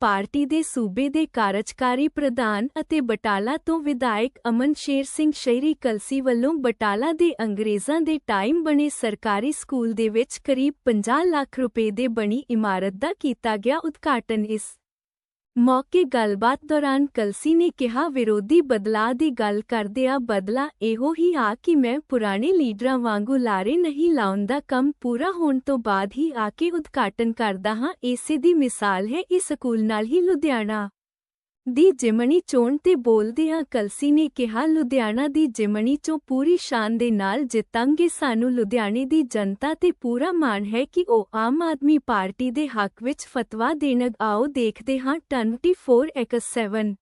Party ਦੇ ਸੂਬੇ ਦੇ ਕਾਰਜਕਾਰੀ ਪ੍ਰਧਾਨ ਅਤੇ ਬਟਾਲਾ ਤੋਂ ਵਿਧਾਇਕ ਅਮਨ ਸ਼ੇਰ ਸਿੰਘ ਸ਼ਹਿਰੀ ਕਲਸੀ ਵੱਲੋਂ ਬਟਾਲਾ ਦੇ ਅੰਗਰੇਜ਼ਾਂ ਦੇ ਟਾਈਮ ਬਣੇ ਸਰਕਾਰੀ ਸਕੂਲ ਦੇ ਵਿੱਚ ਕਰੀਬ 50 ਲੱਖ ਰੁਪਏ ਦੇ ਬਣੀ ਇਮਾਰਤ ਦਾ ਕੀਤਾ ਗਿਆ ਉਦਘਾਟਨ ਇਸ ਮੌਕੇ ਗੱਲਬਾਤ ਦੌਰਾਨ ਕਲਸੀ ਨੇ ਕਿਹਾ, ਵਿਰੋਧੀ ਬਦਲਾਅ ਦੀ ਗੱਲ ਕਰਦਿਆਂ ਬਦਲਾ ਇਹੋ ਹੀ ਆ ਕਿ ਮੈਂ ਪੁਰਾਣੇ ਲੀਡਰਾਂ ਵਾਂਗੂ ਲਾਰੇ ਨਹੀਂ ਲਾਉਣ ਦਾ ਕੰਮ ਪੂਰਾ ਹੋਣ ਤੋਂ ਬਾਅਦ ਹੀ ਆ ਕੇ ਉਦਘਾਟਨ ਕਰਦਾ ਹਾਂ। ਇਸੇ ਦੀ ਮਿਸਾਲ ਹੈ ਇਸ ਸਕੂਲ ਨਾਲ ਹੀ ਲੁਧਿਆਣਾ। ਦੀ ਜਿਮਣੀ ਚੋਣ ਤੇ ਬੋਲਦਿਆਂ ਕਲਸੀ ਨੇ ਕਿਹਾ, ਲੁਧਿਆਣਾ ਦੀ ਜਿਮਣੀ ਚੋਂ ਪੂਰੀ ਸ਼ਾਨ ਦੇ ਨਾਲ ਜਿੱਤਾਂਗੇ। ਸਾਨੂੰ ਲੁਧਿਆਣੇ ਦੀ ਜਨਤਾ ਤੇ ਪੂਰਾ ਮਾਣ ਹੈ ਕਿ ਉਹ ਆਮ ਆਦਮੀ ਪਾਰਟੀ ਦੇ ਹੱਕ ਵਿੱਚ ਫਤਵਾ ਦੇਣ। ਆਓ ਦੇਖਦੇ ਹਾਂ 24x7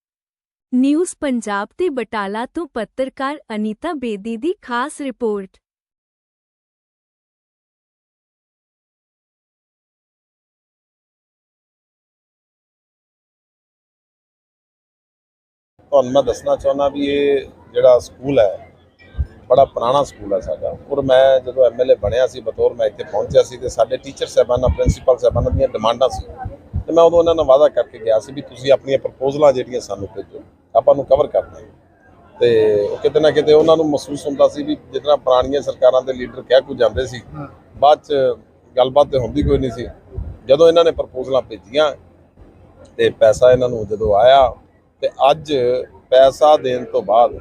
ਨਿਊਜ਼ ਪੰਜਾਬ ਤੇ ਬਟਾਲਾ ਤੋਂ ਪੱਤਰਕਾਰ ਅਨੀਤਾ ਬੇਦੀ ਦੀ ਖਾਸ ਰਿਪੋਰਟ। ਤੁਹਾਨੂੰ ਮੈਂ ਦੱਸਣਾ ਚਾਹੁੰਦਾ ਵੀ ਇਹ ਜਿਹੜਾ ਸਕੂਲ ਹੈ ਬੜਾ ਪੁਰਾਣਾ ਸਕੂਲ ਹੈ ਸਾਡਾ। ਔਰ ਮੈਂ ਜਦੋਂ ਐਮਐਲਏ ਬਣਿਆ ਸੀ ਬਤੌਰ ਮੈਂ ਇੱਥੇ ਪਹੁੰਚਿਆ ਸੀ ਤੇ ਸਾਡੇ ਟੀਚਰ ਸਾਹਿਬਾਨਾਂ ਪ੍ਰਿੰਸੀਪਲ ਸਾਹਿਬਾਨਾਂ ਦੀਆਂ ਡਿਮਾਂਡਾਂ ਸੀ। ਤੇ ਮੈਂ ਉਦੋਂ ਉਹਨਾਂ ਨਾਲ ਵਾਅਦਾ ਕਰਕੇ ਗਿਆ ਸੀ ਵੀ ਤੁਸੀਂ ਆਪਣੀਆਂ ਪ੍ਰਪੋਜ਼ਲਾਂ ਜਿਹੜੀਆਂ ਸਾਨੂੰ ਭੇਜੋ ਆਪਾਂ ਨੂੰ ਕਵਰ ਕਰਨਾ ਹੈ ਤੇ ਉਹ ਕਿਤੇ ਨਾ ਕਿਤੇ ਉਹਨਾਂ ਨੂੰ ਮਹਿਸੂਸ ਹੁੰਦਾ ਸੀ ਵੀ ਜਿੱਦਾਂ ਪੁਰਾਣੀਆਂ ਸਰਕਾਰਾਂ ਦੇ ਲੀਡਰ ਕਹਿ ਕੋ ਜਾਂਦੇ ਸੀ ਬਾਅਦ ਚ ਗੱਲਬਾਤ ਤੇ ਹੁੰਦੀ ਕੋਈ ਨਹੀਂ ਸੀ। ਜਦੋਂ ਇਹਨਾਂ ਨੇ ਪ੍ਰਪੋਜ਼ਲਾਂ ਭੇਜੀਆਂ ਤੇ ਪੈਸਾ ਇਹਨਾਂ ਨੂੰ ਜਦੋਂ ਆਇਆ ਤੇ ਅੱਜ ਪੈਸਾ ਦੇਣ ਤੋਂ ਬਾਅਦ,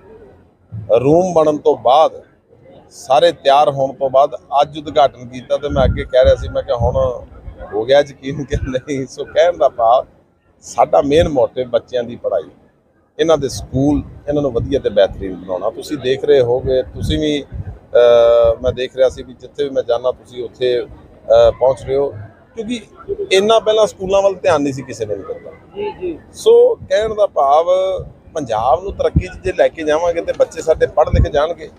ਰੂਮ ਬਣਨ ਤੋਂ ਬਾਅਦ, ਸਾਰੇ ਤਿਆਰ ਹੋਣ ਤੋਂ ਬਾਅਦ ਅੱਜ ਉਦਘਾਟਨ ਕੀਤਾ ਤੇ ਮੈਂ ਅੱਗੇ ਕਹਿ ਰਿਹਾ ਸੀ, ਮੈਂ ਕਿ ਹੁਣ ਹੋ ਗਿਆ ਯਕੀਨ ਕਿ ਨਹੀਂ, ਸੋ ਕਹਿਣ ਦਾ ਭਾਵ ਸਾਡਾ ਮੇਨ ਮੋਟਿਵ ਬੱਚਿਆਂ ਦੀ ਪੜ੍ਹਾਈ। ਇਹਨਾਂ ਦੇ ਸਕੂਲ, ਇਹਨਾਂ ਨੂੰ ਵਧੀਆ ਤੇ ਬਿਹਤਰੀਨ ਬਣਾਉਣਾ। ਤੁਸੀਂ ਦੇਖ ਰਹੇ ਹੋਗੇ ਤੁਸੀਂ ਵੀ ਮੈਂ ਦੇਖ ਰਿਹਾ ਸੀ ਵੀ ਜਿੱਥੇ ਵੀ ਮੈਂ ਜਾਣਾ ਤੁਸੀਂ ਉੱਥੇ ਪਹੁੰਚ ਰਹੇ ਹੋ। ਕਿਉਂਕਿ ਇੰਨਾ ਪਹਿਲਾਂ ਸਕੂਲਾਂ ਵੱਲ ਧਿਆਨ ਨਹੀਂ ਸੀ ਕਿਸੇ ਨੇ ਦਿੱਤਾ। ਜੀ ਜੀ। ਸੋ ਕਹਿਣ ਦਾ ਭਾਵ ਪੰਜਾਬ ਨੂੰ ਤਰੱਕੀ 'ਚ ਜੇ ਲੈ ਕੇ ਜਾਵਾਂਗੇ ਤੇ ਬੱਚੇ ਸਾਡੇ ਪੜ੍ਹ ਲਿਖ ਜਾਣਗੇ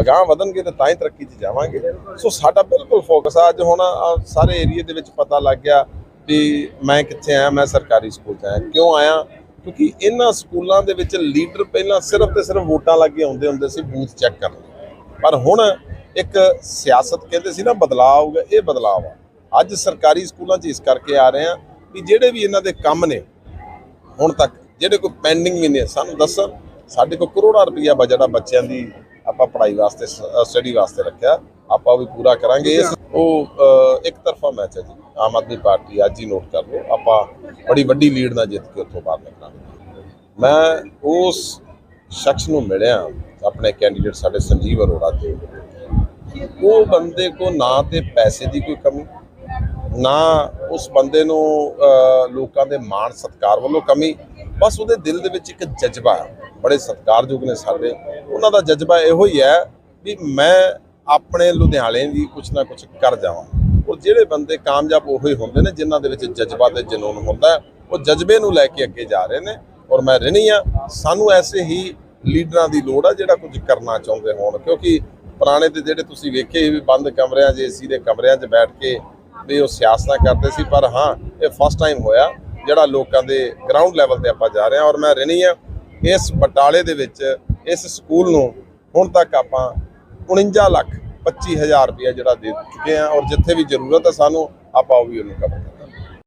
ਅਗਾਹ ਵਧਣਗੇ ਤੇ ਤਾਂ ਹੀ ਤਰੱਕੀ 'ਚ ਜਾਵਾਂਗੇ। ਸੋ ਸਾਡਾ ਬਿਲਕੁਲ ਫੋਕਸ ਆ। ਅੱਜ ਹੁਣ ਸਾਰੇ ਏਰੀਆ ਦੇ ਵਿੱਚ ਪਤਾ ਲੱਗ ਗਿਆ ਵੀ ਮੈਂ ਕਿੱਥੇ ਆਇਆ ਮੈਂ ਸਰਕਾਰੀ ਸਕੂਲ 'ਚ ਆਇਆ। ਕਿਉਂ ਆਇਆ? ਕਿਉਂਕਿ ਇਹਨਾਂ ਸਕੂਲਾਂ ਦੇ ਵਿੱਚ ਲੀਡਰ ਪਹਿਲਾਂ ਸਿਰਫ ਤੇ ਸਿਰਫ ਵੋਟਾਂ ਲੱਗੇ ਆਉਂਦੇ ਹੁੰਦੇ ਸੀ ਬੂਥ ਚੈੱਕ ਕਰਨ ਪਰ ਹੁਣ ਇੱਕ ਸਿਆਸਤ ਕਹਿੰਦੇ ਸੀ ਨਾ ਬਦਲਾਅ ਆਊਗਾ ਇਹ ਬਦਲਾਅ ਆ ਅੱਜ ਸਰਕਾਰੀ ਸਕੂਲਾਂ 'ਚ ਇਸ ਕਰਕੇ ਆ ਰਹੇ ਆ ਵੀ ਜਿਹੜੇ ਵੀ ਇਹਨਾਂ ਦੇ ਕੰਮ ਨੇ ਹੁਣ ਤੱਕ, ਜਿਹੜੇ ਕੋਈ ਪੈਂਡਿੰਗ ਵੀ ਨੇ, ਸਾਨੂੰ ਦੱਸਣ। ਸਾਡੇ ਕੋਲ ਕਰੋੜਾਂ ਰੁਪਈਆ ਬਜਟ ਆ ਬੱਚਿਆਂ ਦੀ, ਆਪਾਂ ਪੜ੍ਹਾਈ ਵਾਸਤੇ ਸਟੱਡੀ ਵਾਸਤੇ ਰੱਖਿਆ। ਆਪਾਂ ਉਹ ਵੀ ਪੂਰਾ ਕਰਾਂਗੇ। ਉਹ ਇੱਕ ਤਰਫਾ ਮੈਚ ਹੈ ਜੀ। ਆਮ ਆਦਮੀ ਪਾਰਟੀ ਅੱਜ ਹੀ ਨੋਟ ਕਰ ਲਓ। ਆਪਾਂ ਬੜੀ ਵੱਡੀ ਲੀਡ ਨਾਲ ਜਿੱਤ ਕੇ ਉੱਥੋਂ ਬਾਹਰ ਨਿਕਲਾਂਗੇ। ਮੈਂ ਉਸ ਸ਼ਖਸ ਨੂੰ ਮਿਲਿਆ, ਆਪਣੇ ਕੈਂਡੀਡੇਟ ਸਾਡੇ ਸੰਜੀਵ ਅਰੋੜਾ ਜੀ ਉਹ ਬੰਦੇ ਕੋ ਨਾ ਤੇ ਪੈਸੇ ਦੀ ਕੋਈ ਕਮੀ ਨਾ ਉਸ ਬੰਦੇ ਨੂੰ ਲੋਕਾਂ ਦੇ ਮਾਣ ਸਤਿਕਾਰ ਵੱਲੋਂ ਕਮੀ, ਬਸ ਉਹਦੇ ਦਿਲ ਦੇ ਵਿੱਚ ਇੱਕ ਜਜ਼ਬਾ ਬੜੇ ਸਤਿਕਾਰਯੋਗ ਨੇ ਸਾਡੇ। ਉਹਨਾਂ ਦਾ ਜਜ਼ਬਾ ਇਹੋ ਹੀ ਹੈ ਵੀ ਮੈਂ ਆਪਣੇ ਲੁਧਿਆਣੇ ਦੀ ਕੁਛ ਨਾ ਕੁਛ ਕਰ ਜਾਵਾਂ। ਔਰ ਜਿਹੜੇ ਬੰਦੇ ਕਾਮਯਾਬ ਉਹੀ ਹੁੰਦੇ ਨੇ ਜਿਨ੍ਹਾਂ ਦੇ ਵਿੱਚ ਜਜ਼ਬਾ ਤੇ ਜਨੂਨ ਹੁੰਦਾ ਉਹ ਜਜ਼ਬੇ ਨੂੰ ਲੈ ਕੇ ਅੱਗੇ ਜਾ ਰਹੇ ਨੇ। ਔਰ ਮੈਂ ਰਹਿਣੀ ਆ ਸਾਨੂੰ ਐਸੇ ਹੀ ਲੀਡਰਾਂ ਦੀ ਲੋੜ ਆ ਜਿਹੜਾ ਕੁਝ ਕਰਨਾ ਚਾਹੁੰਦੇ ਹੋਣ। ਕਿਉਂਕਿ ਪੁਰਾਣੇ ਤੇ ਜਿਹੜੇ ਤੁਸੀਂ ਵੇਖੇ ਵੀ ਬੰਦ ਕਮਰਿਆਂ 'ਚ, ਏਸੀ ਦੇ ਕਮਰਿਆਂ 'ਚ ਬੈਠ ਕੇ ਵੀ ਉਹ ਸਿਆਸਤਾਂ ਕਰਦੇ ਸੀ, ਪਰ ਹਾਂ, ਇਹ ਫਸਟ ਟਾਈਮ ਹੋਇਆ, ਜਿਹੜਾ ਲੋਕਾਂ ਦੇ ਗਰਾਊਂਡ ਲੈਵਲ ਤੇ ਆਪਾਂ ਜਾ ਰਹੇ ਹਾਂ ਔਰ ਮੈਂ ਰਹਿਣੀ ਆ ਇਸ ਬਟਾਲੇ ਦੇ ਵਿੱਚ, ਇਸ ਸਕੂਲ ਨੂੰ ਹੁਣ ਤੱਕ ਆਪਾਂ 49 ਲੱਖ 25000 ਰੁਪਏ ਜਿਹੜਾ ਦੇ ਚੁੱਕੇ ਆ ਔਰ ਜਿੱਥੇ ਵੀ ਜ਼ਰੂਰਤ ਹੈ ਸਾਨੂੰ, ਆਪਾਂ ਉਹ ਵੀ ਉਹਨੂੰ ਕਰਾਂਗੇ